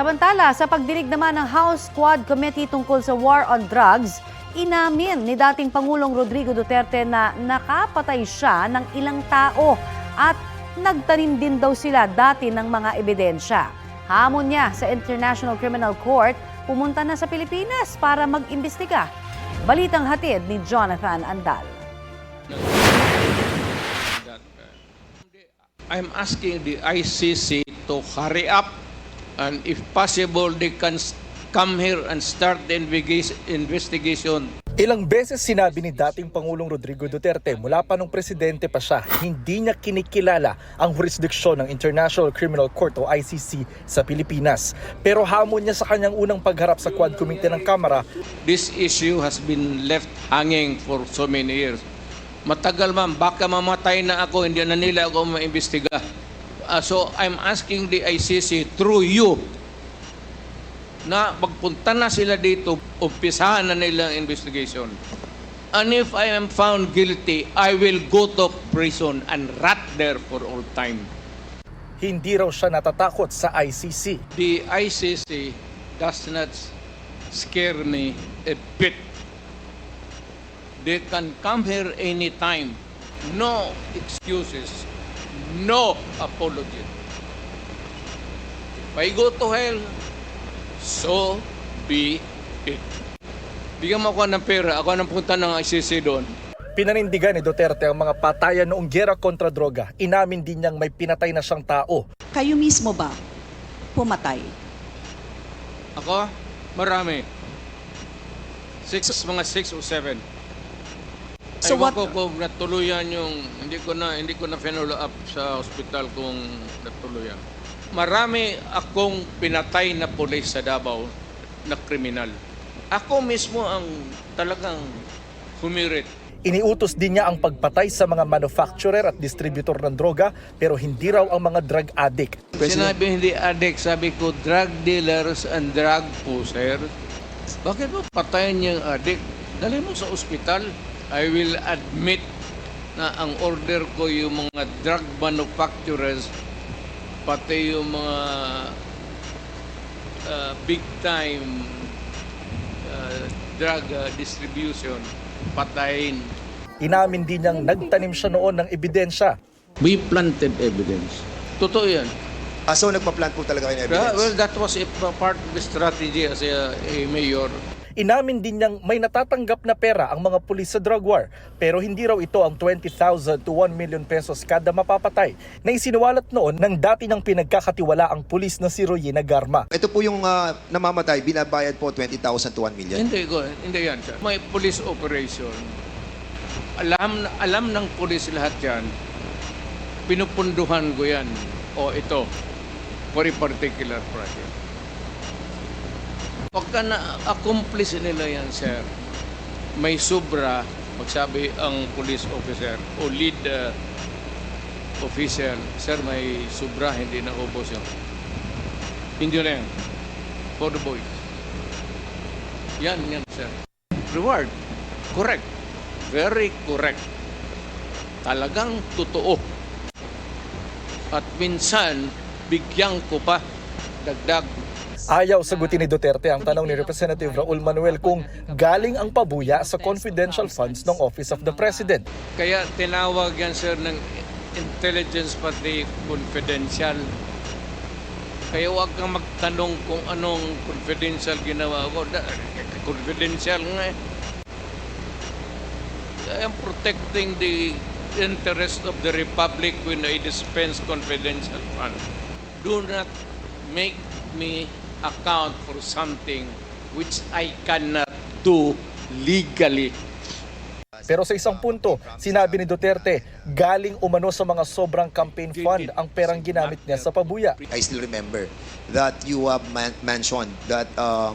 Samantala, sa pagdinig naman ng House Squad Committee tungkol sa war on drugs, inamin ni dating Pangulong Rodrigo Duterte na nakapatay siya ng ilang tao at nagtanim din daw sila dati ng mga ebidensya. Hamon niya sa International Criminal Court, pumunta na sa Pilipinas para mag-imbestiga. Balitang hatid ni Jonathan Andal. I'm asking the ICC to hurry up and if possible they can come here and start the investigation- investigation. Ilang beses sinabi ni dating Pangulong Rodrigo Duterte mula pa nung presidente pa siya, hindi niya kinikilala ang jurisdiksyon ng International Criminal Court o ICC sa Pilipinas. Pero hamon niya sa kanyang unang pagharap sa Quad Committee ng Kamara, This issue has been left hanging for so many years. Matagal ma'am, baka mamatay na ako, hindi na nila ako maimbestiga. Ah, so I'm asking the ICC through you na magpunta na sila dito, umpisahan na nila ang investigation. And if I am found guilty, I will go to prison and rot there for all time. hindi raw siya natatakot sa ICC. The ICC does not scare me a bit. They can come here anytime. No excuses. No apology. If I go to hell, so be it. Bigyan mo ako ng pera, ako nang punta ng ICC doon. Pinanindigan ni Duterte ang mga patayan noong gera kontra droga. Inamin din niyang may pinatay na siyang tao. Kayo mismo ba pumatay? Ako, marami. Six, mga six o seven. So Aywan what- ko kung natuluyan yung, hindi ko na, hindi ko na follow up sa hospital kung natuluyan. Marami akong pinatay na pulis sa Davao na kriminal. Ako mismo ang talagang humirit. Iniutos din niya ang pagpatay sa mga manufacturer at distributor ng droga pero hindi raw ang mga drug addict. Sinabi hindi addict, sabi ko drug dealers and drug pusher. Bakit mo patayin niyang addict? Dali mo sa ospital. I will admit na ang order ko yung mga drug manufacturers pati yung mga uh, big time uh, drug uh, distribution patayin. Inamin din niyang nagtanim siya noon ng ebidensya. We planted evidence. Totoo yan. Ah, so nagpa-plant po talaga kayo ng evidence? well, that was a part of the strategy as a, a mayor. Inamin din niyang may natatanggap na pera ang mga pulis sa drug war pero hindi raw ito ang 20,000 to 1 million pesos kada mapapatay na isinuwalat noon ng dati ng pinagkakatiwala ang pulis na si Royena Garma. Ito po yung ah, namamatay, binabayad po 20,000 to 1 million. Hindi ko, hindi yan siya. May police operation. Alam, alam ng police lahat yan. Pinupunduhan ko yan. O ito, for a particular project. Pagka na-accomplish nila yan, sir, may sobra, magsabi ang police officer o lead uh, official, sir, may sobra, hindi na ubos yun. Hindi na yan. For the boys. Yan, yan, sir. Reward. Correct. Very correct. Talagang totoo. At minsan, bigyan ko pa dagdag. Ayaw sagutin ni Duterte ang tanong ni Representative Raul Manuel kung galing ang pabuya sa confidential funds ng Office of the President. Kaya tinawag yan, sir, ng intelligence pati confidential. Kaya huwag kang magtanong kung anong confidential ginawa ko. Da- confidential nga eh. I am protecting the interest of the Republic when I dispense confidential fund. Do not make me account for something which I cannot do legally. Pero sa isang punto, sinabi ni Duterte, galing umano sa mga sobrang campaign fund ang perang ginamit niya sa pabuya. I still remember that you have man- mentioned that uh,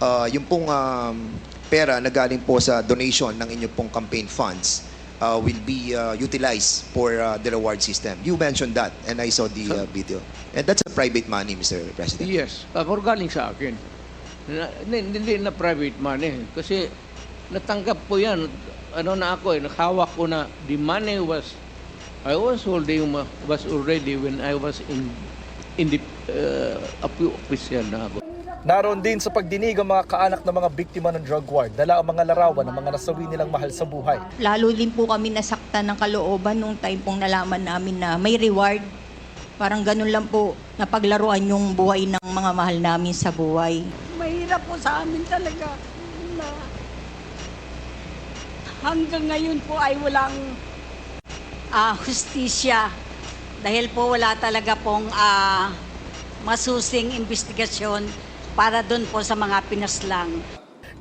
uh, yung pong um, pera na galing po sa donation ng inyong pong campaign funds uh, will be uh, utilized for uh, the reward system. You mentioned that and I saw the uh, video. And that's a private money, Mr. President. Yes, uh, pero galing sa akin. Na, hindi, hindi na private money. Kasi natanggap ko yan. Ano na ako eh, nakahawak ko na the money was, I was holding, was already when I was in, in the uh, opisyal na ako. Naroon din sa pagdinig ang mga kaanak ng mga biktima ng drug war, dala ang mga larawan ng mga nasawi nilang mahal sa buhay. Lalo din po kami nasaktan ng kalooban nung time pong nalaman namin na may reward. Parang ganun lang po napaglaruan yung buhay ng mga mahal namin sa buhay. mahirap po sa amin talaga na hanggang ngayon po ay walang ah, hustisya dahil po wala talaga pong ah, masusing investigasyon para doon po sa mga pinaslang.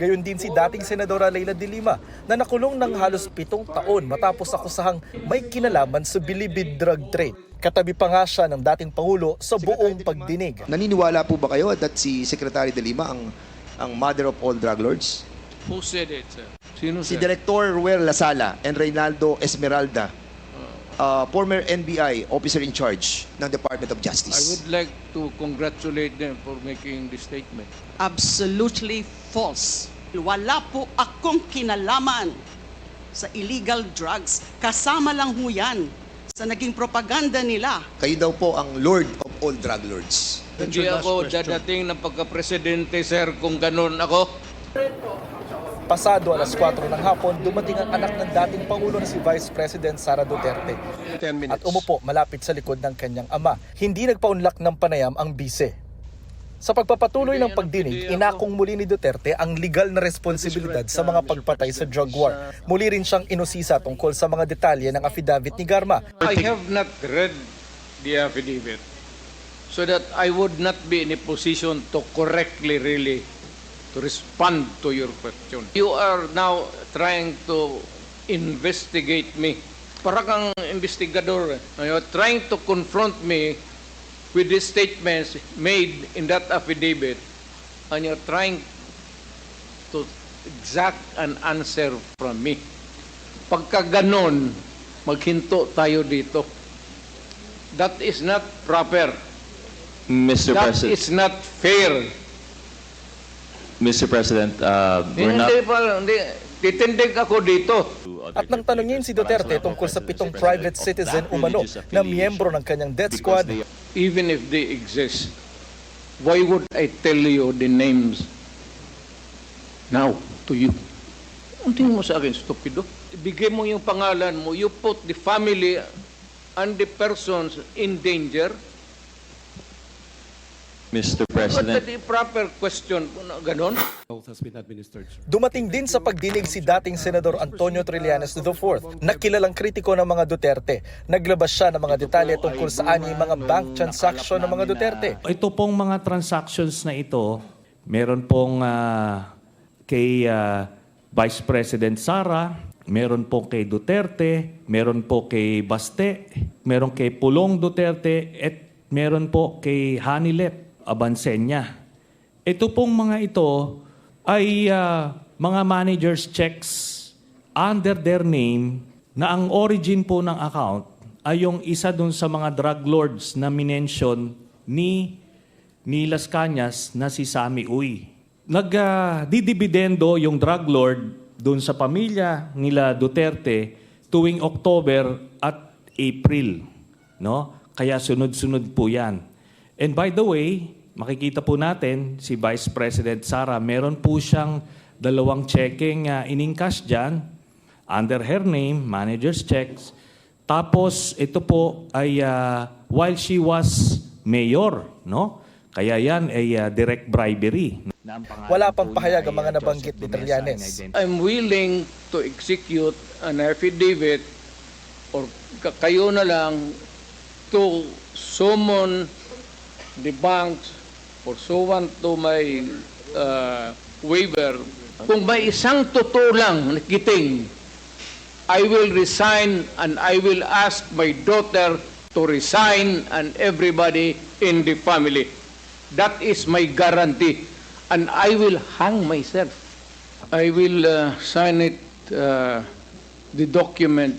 Gayon din si dating Senadora Leila de Lima na nakulong ng halos pitong taon matapos akusahang may kinalaman sa bilibid drug trade. Katabi pa nga siya ng dating Pangulo sa buong pagdinig. Naniniwala po ba kayo that si Secretary De Lima ang ang mother of all drug lords? Who said it, sir? Sino, Si sir? Director Ruel Lasala and Reynaldo Esmeralda, uh, former NBI officer in charge ng Department of I Justice. would like to congratulate them for making this statement. Absolutely false. Wala po akong kinalaman sa illegal drugs. Kasama lang ho yan sa naging propaganda nila. Kayo daw po ang Lord of all drug lords. Hindi ako dadating ng pagka-presidente, sir, kung ganun ako. Pasado alas 4 ng hapon, dumating ang anak ng dating Pangulo na si Vice President Sara Duterte. At umupo malapit sa likod ng kanyang ama. Hindi nagpaunlak ng panayam ang bise. Sa pagpapatuloy ng pagdinig, inakong muli ni Duterte ang legal na responsibilidad sa mga pagpatay sa drug war. Muli rin siyang inusisa tungkol sa mga detalye ng affidavit ni Garma. I have not read the affidavit so that I would not be in a position to correctly really to respond to your question. You are now trying to investigate me. Para kang investigador. You're trying to confront me with the statements made in that affidavit and you're trying to exact an answer from me. Pagka ganon, maghinto tayo dito. That is not proper. Mr. That President, is not fair. Mr. President, uh, we're not. Hindi pa, hindi. Titindig ako dito. At nang tanungin si Duterte tungkol sa pitong private citizen umano na miyembro ng kanyang death squad, Even if they exist, why would I tell you the names now to you? Ang tingin mo sa akin, stupido? Bigay mo yung pangalan mo, you put the family and the persons in danger. Mr. But President, the proper question, ganon? Dumating din sa pagdinig si dating Senador Antonio Trillanes IV na kilalang kritiko ng mga Duterte. Naglabas siya ng mga detalye tungkol sa ani mga bank transaction ng mga Duterte. Ito pong mga transactions na ito, meron pong ah, kay ah, Vice President Sara, meron po kay Duterte, meron po kay Baste, meron kay Pulong Duterte, at meron po kay Hanilet Abansenya. Ito pong mga ito ay ah, mga manager's checks under their name na ang origin po ng account ay yung isa dun sa mga drug lords na minention ni ni Las Cañas na si Sammy Uy. Nagdidibidendo yung drug lord dun sa pamilya nila Duterte tuwing October at April. No? Kaya sunod-sunod po yan. And by the way, makikita po natin si Vice President Sara, meron po siyang dalawang checking uh, iningkas dyan under her name, manager's checks. Tapos ito po ay uh, while she was mayor, no? Kaya yan ay uh, direct bribery. Wala pang pahayag ang mga nabanggit ni Trillanes. I'm willing to execute an affidavit or ka- kayo na lang to summon the banks pursuant to my uh, waiver. Kung may isang totoo lang na kiting, I will resign and I will ask my daughter to resign and everybody in the family. That is my guarantee. And I will hang myself. I will uh, sign it, uh, the document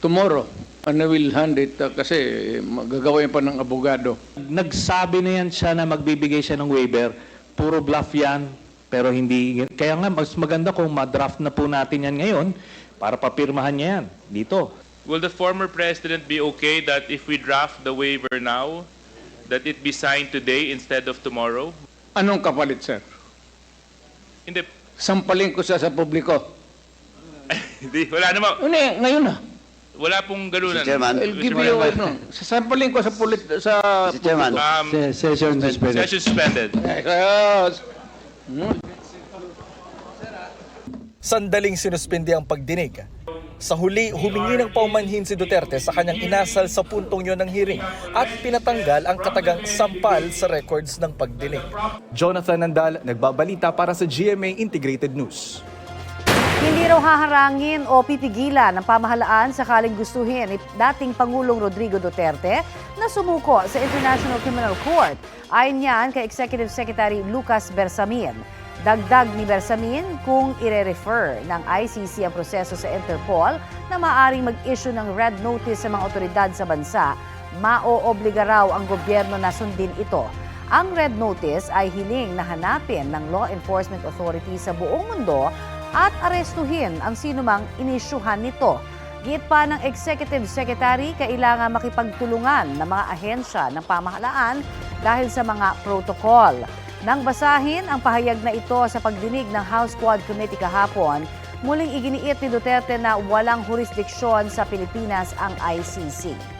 tomorrow. And I will hand it uh, kasi magagawin pa ng abogado. Nagsabi na yan siya na magbibigay siya ng waiver. Puro bluff yan, pero hindi. Kaya nga, mas maganda kung ma-draft na po natin yan ngayon para papirmahan niya yan dito. Will the former president be okay that if we draft the waiver now, that it be signed today instead of tomorrow? Anong kapalit, sir? Hindi, Sampalin ko siya sa publiko. hindi wala naman. Ano ngayon na. Wala pong ganunan. Mr. Chairman. I'll give you, ano, sasampalin ko sa pulit, sa Mr. Chairman. Um, Session suspended. session suspended. Yes. Sandaling sinuspindi ang pagdinig. Sa huli, humingi ng paumanhin si Duterte sa kanyang inasal sa puntong yon ng hearing at pinatanggal ang katagang sampal sa records ng pagdinig. Jonathan Nandal, nagbabalita para sa GMA Integrated News. Hindi raw haharangin o pipigilan ng pamahalaan sakaling gustuhin ni dating Pangulong Rodrigo Duterte na sumuko sa International Criminal Court. Ayon yan kay Executive Secretary Lucas Bersamin. Dagdag ni Bersamin kung ire-refer ng ICC ang proseso sa Interpol na maaring mag-issue ng red notice sa mga otoridad sa bansa, maoobliga raw ang gobyerno na sundin ito. Ang red notice ay hiling na hanapin ng law enforcement authority sa buong mundo at arestuhin ang sinumang inisyuhan nito. Git pa ng Executive Secretary, kailangan makipagtulungan ng mga ahensya ng pamahalaan dahil sa mga protocol. Nang basahin ang pahayag na ito sa pagdinig ng House Quad Committee kahapon, muling iginiit ni Duterte na walang jurisdiksyon sa Pilipinas ang ICC.